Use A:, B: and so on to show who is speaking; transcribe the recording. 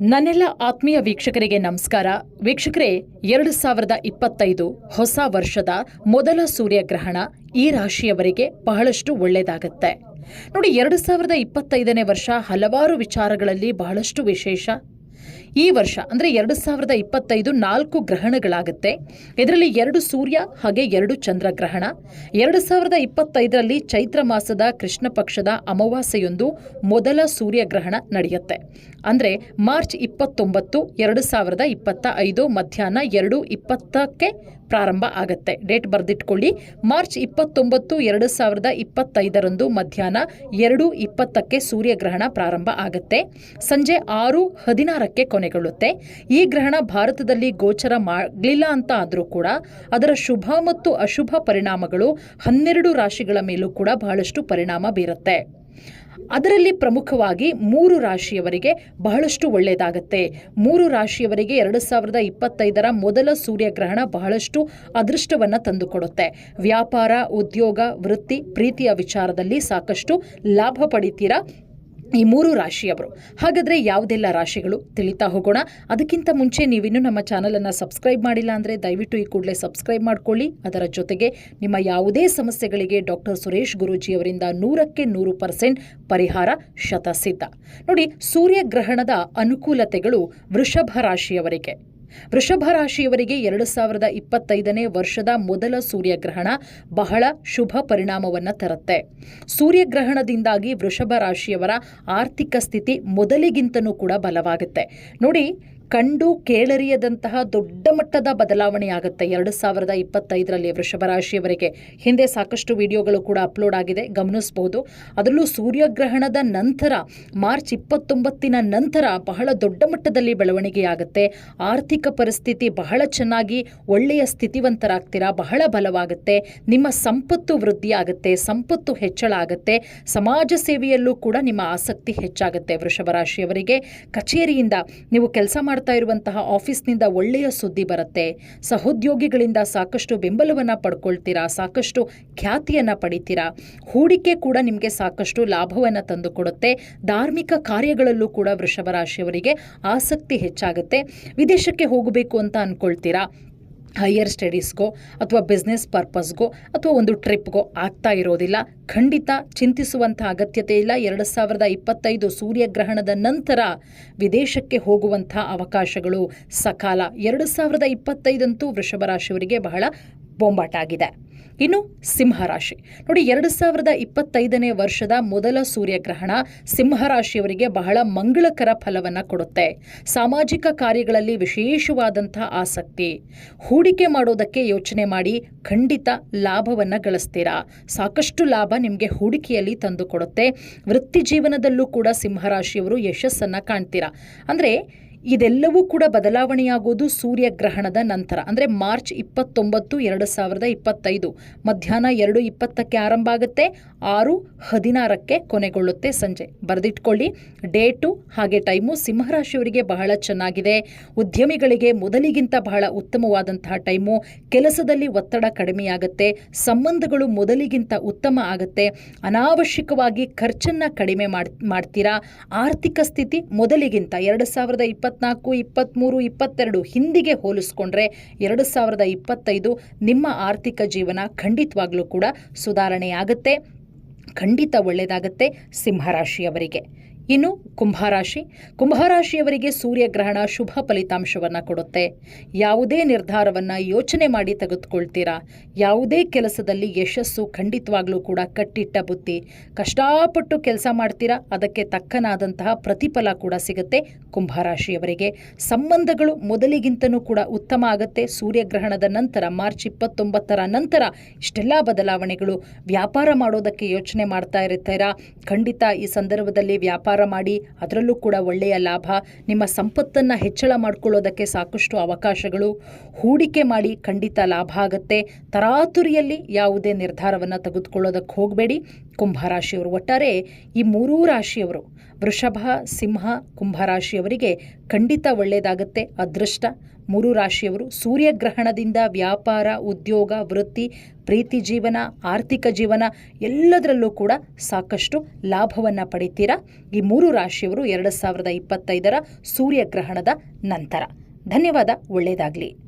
A: ನನ್ನೆಲ್ಲ ಆತ್ಮೀಯ ವೀಕ್ಷಕರಿಗೆ ನಮಸ್ಕಾರ. ವೀಕ್ಷಕರೇ, ಎರಡು ಸಾವಿರದ ಇಪ್ಪತ್ತೈದು ಹೊಸ ವರ್ಷದ ಮೊದಲ ಸೂರ್ಯಗ್ರಹಣ ಈ ರಾಶಿಯವರಿಗೆ ಬಹಳಷ್ಟು ಒಳ್ಳೆಯದಾಗತ್ತೆ. ನೋಡಿ, ಎರಡು ಸಾವಿರದ ಇಪ್ಪತ್ತೈದನೇ ವರ್ಷ ಹಲವಾರು ವಿಚಾರಗಳಲ್ಲಿ ಬಹಳಷ್ಟು ವಿಶೇಷ. ಈ ವರ್ಷ, ಅಂದರೆ ಎರಡು ಸಾವಿರದ ಇಪ್ಪತ್ತೈದು ನಾಲ್ಕು ಗ್ರಹಣಗಳಾಗುತ್ತೆ. ಇದರಲ್ಲಿ ಎರಡು ಸೂರ್ಯ, ಹಾಗೆ ಎರಡು ಚಂದ್ರಗ್ರಹಣ. ಎರಡು ಸಾವಿರದ ಇಪ್ಪತ್ತೈದರಲ್ಲಿ ಚೈತ್ರ ಮಾಸದ ಕೃಷ್ಣ ಪಕ್ಷದ ಅಮಾವಾಸ್ಯೆಯೊಂದು ಮೊದಲ ಸೂರ್ಯಗ್ರಹಣ ನಡೆಯುತ್ತೆ. ಅಂದರೆ ಮಾರ್ಚ್ ಇಪ್ಪತ್ತೊಂಬತ್ತು, ಎರಡು ಸಾವಿರದ ಇಪ್ಪತ್ತ ಐದು ಮಧ್ಯಾಹ್ನ ಎರಡು ಇಪ್ಪತ್ತಕ್ಕೆ ಪ್ರಾರಂಭ ಆಗುತ್ತೆ. ಡೇಟ್ ಬರೆದಿಟ್ಕೊಳ್ಳಿ. ಮಾರ್ಚ್ ಇಪ್ಪತ್ತೊಂಬತ್ತು, ಎರಡು ಸಾವಿರದ ಇಪ್ಪತ್ತೈದರಂದು ಮಧ್ಯಾಹ್ನ ಎರಡು ಇಪ್ಪತ್ತಕ್ಕೆ ಸೂರ್ಯಗ್ರಹಣ ಪ್ರಾರಂಭ ಆಗುತ್ತೆ. ಸಂಜೆ ಆರು ಹದಿನಾರಕ್ಕೆ ಕೊನೆಗೊಳ್ಳುತ್ತೆ. ಈ ಗ್ರಹಣ ಭಾರತದಲ್ಲಿ ಗೋಚರ ಮಾಡಲಿಲ್ಲ ಅಂತ ಆದರೂ ಕೂಡ ಅದರ ಶುಭ ಮತ್ತು ಅಶುಭ ಪರಿಣಾಮಗಳು ಹನ್ನೆರಡು ರಾಶಿಗಳ ಮೇಲೂ ಕೂಡ ಬಹಳಷ್ಟು ಪರಿಣಾಮ ಬೀರುತ್ತೆ. ಅದರಲ್ಲಿ ಪ್ರಮುಖವಾಗಿ ಮೂರು ರಾಶಿಯವರಿಗೆ ಬಹಳಷ್ಟು ಒಳ್ಳೆಯದಾಗತ್ತೆ. ಮೂರು ರಾಶಿಯವರಿಗೆ ಎರಡು ಸಾವಿರದ ಇಪ್ಪತ್ತೈದರ ಮೊದಲ ಸೂರ್ಯಗ್ರಹಣ ಬಹಳಷ್ಟು ಅದೃಷ್ಟವನ್ನು ತಂದುಕೊಡುತ್ತೆ. ವ್ಯಾಪಾರ, ಉದ್ಯೋಗ, ವೃತ್ತಿ, ಪ್ರೀತಿಯ ವಿಚಾರದಲ್ಲಿ ಸಾಕಷ್ಟು ಲಾಭ ಪಡಿತೀರಾ? ಈ ಮೂರು ರಾಶಿಯವರು. ಹಾಗಾದರೆ ಯಾವುದೆಲ್ಲ ರಾಶಿಗಳು? ತಿಳಿತಾ ಹೋಗೋಣ. ಅದಕ್ಕಿಂತ ಮುಂಚೆ ನೀವಿನ್ನೂ ನಮ್ಮ ಚಾನಲನ್ನು ಸಬ್ಸ್ಕ್ರೈಬ್ ಮಾಡಿಲ್ಲ ಅಂದರೆ ದಯವಿಟ್ಟು ಈ ಕೂಡಲೇ ಸಬ್ಸ್ಕ್ರೈಬ್ ಮಾಡ್ಕೊಳ್ಳಿ. ಅದರ ಜೊತೆಗೆ ನಿಮ್ಮ ಯಾವುದೇ ಸಮಸ್ಯೆಗಳಿಗೆ ಡಾಕ್ಟರ್ ಸುರೇಶ್ ಗುರೂಜಿಯವರಿಂದ ನೂರಕ್ಕೆ ನೂರು ಪರ್ಸೆಂಟ್ ಪರಿಹಾರ ಶತಸಿದ್ಧ. ನೋಡಿ, ಸೂರ್ಯಗ್ರಹಣದ ಅನುಕೂಲತೆಗಳು ವೃಷಭ ರಾಶಿಯವರಿಗೆ. ವೃಷಭ ರಾಶಿಯವರಿಗೆ ಎರಡು ಸಾವಿರದ ಇಪ್ಪತ್ತೈದನೇ ವರ್ಷದ ಮೊದಲ ಸೂರ್ಯಗ್ರಹಣ ಬಹಳ ಶುಭ ಪರಿಣಾಮವನ್ನು ತರುತ್ತೆ. ಸೂರ್ಯಗ್ರಹಣದಿಂದಾಗಿ ವೃಷಭ ರಾಶಿಯವರ ಆರ್ಥಿಕ ಸ್ಥಿತಿ ಮೊದಲಿಗಿಂತನೂ ಕೂಡ ಬಲವಾಗುತ್ತೆ. ನೋಡಿ ಕಂಡು ಕೇಳರಿಯದಂತಹ ದೊಡ್ಡ ಮಟ್ಟದ ಬದಲಾವಣೆ ಆಗುತ್ತೆ ಎರಡು ಸಾವಿರದ ಇಪ್ಪತ್ತೈದರಲ್ಲಿ ವೃಷಭ ರಾಶಿಯವರಿಗೆ ಹಿಂದೆ ಸಾಕಷ್ಟು ವಿಡಿಯೋಗಳು ಕೂಡ ಅಪ್ಲೋಡ್ ಆಗಿದೆ. ಗಮನಿಸಬಹುದು ಅದರಲ್ಲೂ ಸೂರ್ಯಗ್ರಹಣದ ನಂತರ, ಮಾರ್ಚ್ ಇಪ್ಪತ್ತೊಂಬತ್ತಿನ ನಂತರ ಬಹಳ ದೊಡ್ಡ ಮಟ್ಟದಲ್ಲಿ ಬೆಳವಣಿಗೆಯಾಗುತ್ತೆ. ಆರ್ಥಿಕ ಪರಿಸ್ಥಿತಿ ಬಹಳ ಚೆನ್ನಾಗಿ, ಒಳ್ಳೆಯ ಸ್ಥಿತಿವಂತರಾಗ್ತೀರಾ? ಬಹಳ ಬಲವಾಗುತ್ತೆ. ನಿಮ್ಮ ಸಂಪತ್ತು ವೃದ್ಧಿ ಆಗುತ್ತೆ ಸಂಪತ್ತು ಹೆಚ್ಚಳ ಆಗುತ್ತೆ. ಸಮಾಜ ಸೇವೆಯಲ್ಲೂ ಕೂಡ ನಿಮ್ಮ ಆಸಕ್ತಿ ಹೆಚ್ಚಾಗುತ್ತೆ. ವೃಷಭ ರಾಶಿಯವರಿಗೆ ಕಚೇರಿಯಿಂದ ನೀವು ಕೆಲಸ ಮಾಡ್ತಾ ಇರುವಂತಹ ಆಫೀಸ್ನಿಂದ ಒಳ್ಳೆಯ ಸುದ್ದಿ ಬರುತ್ತೆ. ಸಹೋದ್ಯೋಗಿಗಳಿಂದ ಸಾಕಷ್ಟು ಬೆಂಬಲವನ್ನು ಪಡ್ಕೊಳ್ತೀರಾ? ಸಾಕಷ್ಟು ಖ್ಯಾತಿಯನ್ನು ಪಡಿತೀರಾ? ಹೂಡಿಕೆ ಕೂಡ ನಿಮಗೆ ಸಾಕಷ್ಟು ಲಾಭವನ್ನು ತಂದುಕೊಡುತ್ತೆ. ಧಾರ್ಮಿಕ ಕಾರ್ಯಗಳಲ್ಲೂ ಕೂಡ ವೃಷಭ ರಾಶಿಯವರಿಗೆ ಆಸಕ್ತಿ ಹೆಚ್ಚಾಗುತ್ತೆ. ವಿದೇಶಕ್ಕೆ ಹೋಗಬೇಕು ಅಂತ ಅಂದ್ಕೊಳ್ತೀರಾ ಹೈಯರ್ ಸ್ಟಡೀಸ್ಗೋ ಅಥವಾ ಬಿಸ್ನೆಸ್ ಪರ್ಪಸ್ಗೋ ಅಥವಾ ಒಂದು ಟ್ರಿಪ್ಗೋ ಆಗ್ತಾ ಇರೋದಿಲ್ಲ. ಖಂಡಿತ ಚಿಂತಿಸುವಂಥ ಅಗತ್ಯತೆ ಇಲ್ಲ. ಎರಡು ಸಾವಿರದ ಇಪ್ಪತ್ತೈದು ಸೂರ್ಯಗ್ರಹಣದ ನಂತರ ವಿದೇಶಕ್ಕೆ ಹೋಗುವಂಥ ಅವಕಾಶಗಳು ಸಕಾಲ. ಎರಡು ಸಾವಿರದ ಇಪ್ಪತ್ತೈದಂತೂ ವೃಷಭ ರಾಶಿಯವರಿಗೆ ಬಹಳ ಬೊಂಬಾಟ ಆಗಿದೆ ಇನ್ನು ಸಿಂಹರಾಶಿ. ನೋಡಿ, ಎರಡು ಸಾವಿರದ ಇಪ್ಪತ್ತೈದನೇ ವರ್ಷದ ಮೊದಲ ಸೂರ್ಯಗ್ರಹಣ ಸಿಂಹರಾಶಿಯವರಿಗೆ ಬಹಳ ಮಂಗಳಕರ ಫಲವನ್ನು ಕೊಡುತ್ತೆ. ಸಾಮಾಜಿಕ ಕಾರ್ಯಗಳಲ್ಲಿ ವಿಶೇಷವಾದಂಥ ಆಸಕ್ತಿ. ಹೂಡಿಕೆ ಮಾಡೋದಕ್ಕೆ ಯೋಚನೆ ಮಾಡಿ ಖಂಡಿತ ಲಾಭವನ್ನು ಗಳಿಸ್ತೀರಾ? ಸಾಕಷ್ಟು ಲಾಭ ನಿಮಗೆ ಹೂಡಿಕೆಯಲ್ಲಿ ತಂದುಕೊಡುತ್ತೆ. ವೃತ್ತಿ ಜೀವನದಲ್ಲೂ ಕೂಡ ಸಿಂಹರಾಶಿಯವರು ಯಶಸ್ಸನ್ನು ಕಾಣ್ತೀರಾ? ಅಂದರೆ ಇದೆಲ್ಲವೂ ಕೂಡ ಬದಲಾವಣೆಯಾಗೋದು ಸೂರ್ಯಗ್ರಹಣದ ನಂತರ. ಅಂದರೆ ಮಾರ್ಚ್ ಇಪ್ಪತ್ತೊಂಬತ್ತು, ಎರಡು ಸಾವಿರದ ಇಪ್ಪತ್ತೈದು. ಮಧ್ಯಾಹ್ನ ಎರಡು ಇಪ್ಪತ್ತಕ್ಕೆ ಆರಂಭ ಆಗುತ್ತೆ. ಆರು ಹದಿನಾರಕ್ಕೆ ಕೊನೆಗೊಳ್ಳುತ್ತೆ ಸಂಜೆ. ಬರೆದಿಟ್ಕೊಳ್ಳಿ. ಡೇಟು ಹಾಗೆ ಟೈಮು ಸಿಂಹರಾಶಿಯವರಿಗೆ ಬಹಳ ಚೆನ್ನಾಗಿದೆ. ಉದ್ಯಮಿಗಳಿಗೆ ಮೊದಲಿಗಿಂತ ಬಹಳ ಉತ್ತಮವಾದಂತಹ ಟೈಮು. ಕೆಲಸದಲ್ಲಿ ಒತ್ತಡ ಕಡಿಮೆಯಾಗುತ್ತೆ. ಸಂಬಂಧಗಳು ಮೊದಲಿಗಿಂತ ಉತ್ತಮ ಆಗುತ್ತೆ. ಅನಾವಶ್ಯಕವಾಗಿ ಖರ್ಚನ್ನು ಕಡಿಮೆ ಮಾಡ್, ಮಾಡ್ತೀರಾ? ಆರ್ಥಿಕ ಸ್ಥಿತಿ ಮೊದಲಿಗಿಂತ ಎರಡು ಸಾವಿರದ ಇಪ್ಪತ್ನಾಲ್ಕು ಇಪ್ಪತ್ತ್ಮೂರು ಇಪ್ಪತ್ತೆರಡು ಹಿಂದಿಗೆ ಹೋಲಿಸ್ಕೊಂಡ್ರೆ ಎರಡು ಸಾವಿರದ ಇಪ್ಪತ್ತೈದು ನಿಮ್ಮ ಆರ್ಥಿಕ ಜೀವನ ಖಂಡಿತವಾಗ್ಲೂ ಕೂಡ ಸುಧಾರಣೆಯಾಗುತ್ತೆ, ಖಂಡಿತ ಒಳ್ಳೆಯದಾಗುತ್ತೆ ಸಿಂಹರಾಶಿಯವರಿಗೆ ಇನ್ನು ಕುಂಭರಾಶಿ. ಕುಂಭರಾಶಿಯವರಿಗೆ ಸೂರ್ಯಗ್ರಹಣ ಶುಭ ಫಲಿತಾಂಶವನ್ನು ಕೊಡುತ್ತೆ. ಯಾವುದೇ ನಿರ್ಧಾರವನ್ನು ಯೋಚನೆ ಮಾಡಿ ತೆಗೆದುಕೊಳ್ತೀರಾ? ಯಾವುದೇ ಕೆಲಸದಲ್ಲಿ ಯಶಸ್ಸು ಖಂಡಿತವಾಗ್ಲೂ ಕೂಡ ಕಟ್ಟಿಟ್ಟ ಬುತ್ತಿ ಕಷ್ಟಪಟ್ಟು ಕೆಲಸ ಮಾಡ್ತೀರಾ? ಅದಕ್ಕೆ ತಕ್ಕನಾದಂತಹ ಪ್ರತಿಫಲ ಕೂಡ ಸಿಗುತ್ತೆ ಕುಂಭರಾಶಿಯವರಿಗೆ. ಸಂಬಂಧಗಳು ಮೊದಲಿಗಿಂತನೂ ಕೂಡ ಉತ್ತಮ ಆಗುತ್ತೆ. ಸೂರ್ಯಗ್ರಹಣದ ನಂತರ ಮಾರ್ಚ್ ಇಪ್ಪತ್ತೊಂಬತ್ತರ ನಂತರ ಇಷ್ಟೆಲ್ಲ ಬದಲಾವಣೆಗಳು. ವ್ಯಾಪಾರ ಮಾಡೋದಕ್ಕೆ ಯೋಚನೆ ಮಾಡ್ತಾ ಇರ್ತೀರಾ? ಖಂಡಿತ ಈ ಸಂದರ್ಭದಲ್ಲಿ ವ್ಯಾಪಾರ ಮಾಡಿ ಅದರಲ್ಲೂ ಕೂಡ ಒಳ್ಳೆಯ ಲಾಭ, ನಿಮ್ಮ ಸಂಪತ್ತನ್ನು ಹೆಚ್ಚಳ ಮಾಡಿಕೊಳ್ಳೋದಕ್ಕೆ ಸಾಕಷ್ಟು ಅವಕಾಶಗಳು. ಹೂಡಿಕೆ ಮಾಡಿ ಖಂಡಿತ ಲಾಭ ಆಗುತ್ತೆ. ತರಾತುರಿಯಲ್ಲಿ ಯಾವುದೇ ನಿರ್ಧಾರವನ್ನು ತೆಗೆದುಕೊಳ್ಳೋದಕ್ಕೆ ಹೋಗಬೇಡಿ. ಕುಂಭರಾಶಿಯವರು ಒಟ್ಟಾರೆ ಈ ಮೂರೂ ರಾಶಿಯವರು, ವೃಷಭ, ಸಿಂಹ ಕುಂಭರಾಶಿಯವರಿಗೆ ಖಂಡಿತ ಒಳ್ಳೆಯದಾಗುತ್ತೆ. ಅದೃಷ್ಟ ಮೂರು ರಾಶಿಯವರು ಸೂರ್ಯಗ್ರಹಣದಿಂದ ವ್ಯಾಪಾರ, ಉದ್ಯೋಗ, ವೃತ್ತಿ, ಪ್ರೀತಿ ಜೀವನ, ಆರ್ಥಿಕ ಜೀವನ ಎಲ್ಲದರಲ್ಲೂ ಕೂಡ ಸಾಕಷ್ಟು ಲಾಭವನ್ನು ಪಡಿತೀರಾ? ಈ ಮೂರು ರಾಶಿಯವರು ಎರಡು ಸಾವಿರದ ಇಪ್ಪತ್ತೈದರ ಸೂರ್ಯಗ್ರಹಣದ ನಂತರ. ಧನ್ಯವಾದ, ಒಳ್ಳೆಯದಾಗಲಿ.